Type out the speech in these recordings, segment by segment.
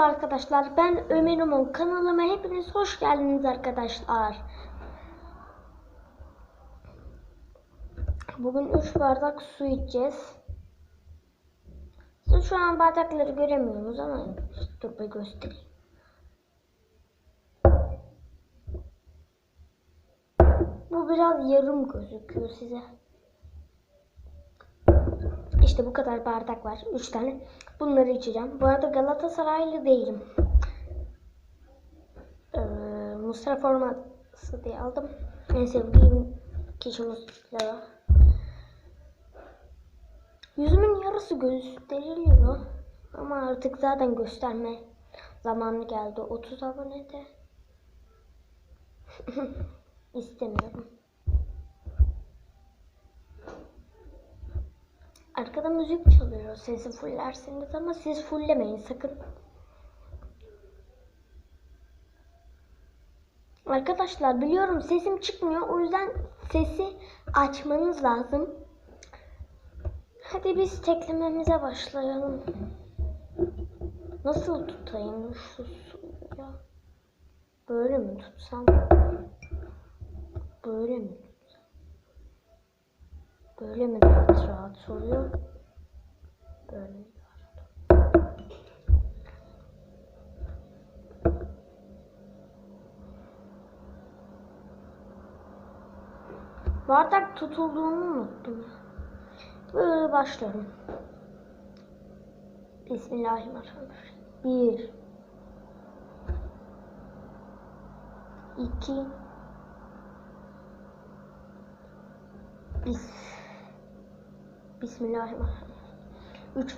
Merhaba arkadaşlar. Ben Ömer Umut. Kanalıma hepiniz hoş geldiniz arkadaşlar. Bugün 3 bardak su içeceğiz. Siz şu an bardakları göremiyorsunuz ama dur bir göstereyim. Bu biraz yarım gözüküyor size. İşte bu kadar bardak var. 3 tane. Bunları içeceğim. Bu arada Galatasaraylı değilim. Ee, Mustafa forması diye aldım. En sevdiğim kişi Mustafa. Yüzümün yarısı gösteriliyor. Ama artık zaten gösterme zamanı geldi. 30 abonede. İstemiyorum. Arkada müzik çalıyor. Sesi fullersiniz ama siz fullemeyin sakın. Arkadaşlar biliyorum sesim çıkmıyor. O yüzden sesi açmanız lazım. Hadi biz teklememize başlayalım. Nasıl tutayım şu suyu ya? Böyle mi tutsam? Böyle mi tutsam? Böyle mi rahat rahat oluyor? Böyle? Bardak tutulduğunu unuttum. Böyle başlıyorum. Bismillahirrahmanirrahim. Bir. iki, Bis. Bismillahirrahmanirrahim. Üç.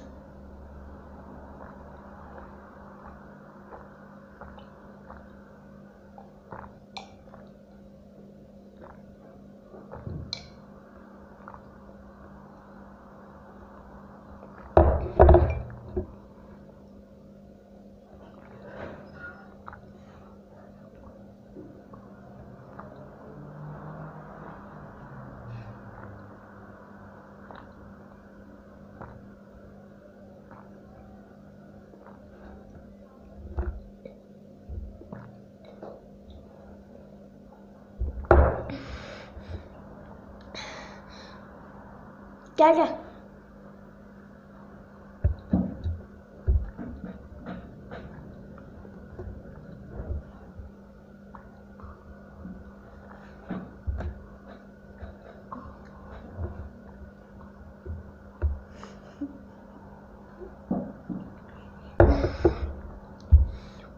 Gel gel.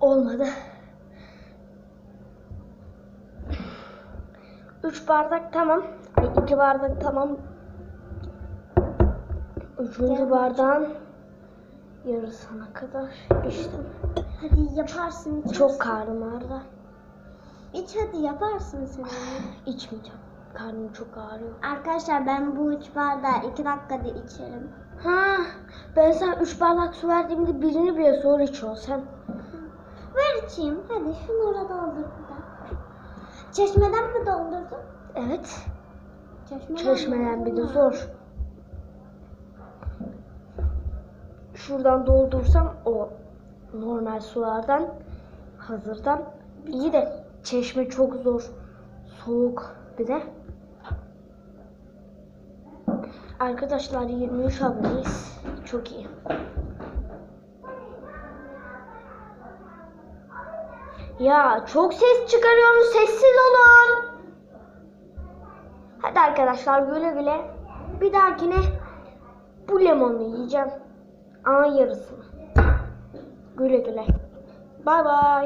Olmadı. Üç bardak tamam. Ay bardak tamam. Üçüncü bardağın yarısına kadar içtim. Hadi yaparsın. içersin. Çok karnım ağrıdı. İç hadi yaparsın sen. İçmeyeceğim. Karnım çok ağrıyor. Arkadaşlar ben bu üç bardağı iki dakikada içerim. Ha, ben sana üç bardak su verdiğimde birini bile zor içiyorsun sen. Ver içeyim. Hadi şunları doldur bir de. Çeşmeden mi doldurdun? Evet. Çeşmeden, Çeşmeden bir de zor. Şuradan doldursam o normal sulardan hazırdan iyi de çeşme çok zor. Soğuk bir de. Arkadaşlar 23 aboneyiz. Çok iyi. Ya çok ses çıkarıyorsunuz. Sessiz olun. Hadi arkadaşlar güle güle. Bir dahakine bu limonu yiyeceğim. Ama yarısını. Güle güle. Bay bay.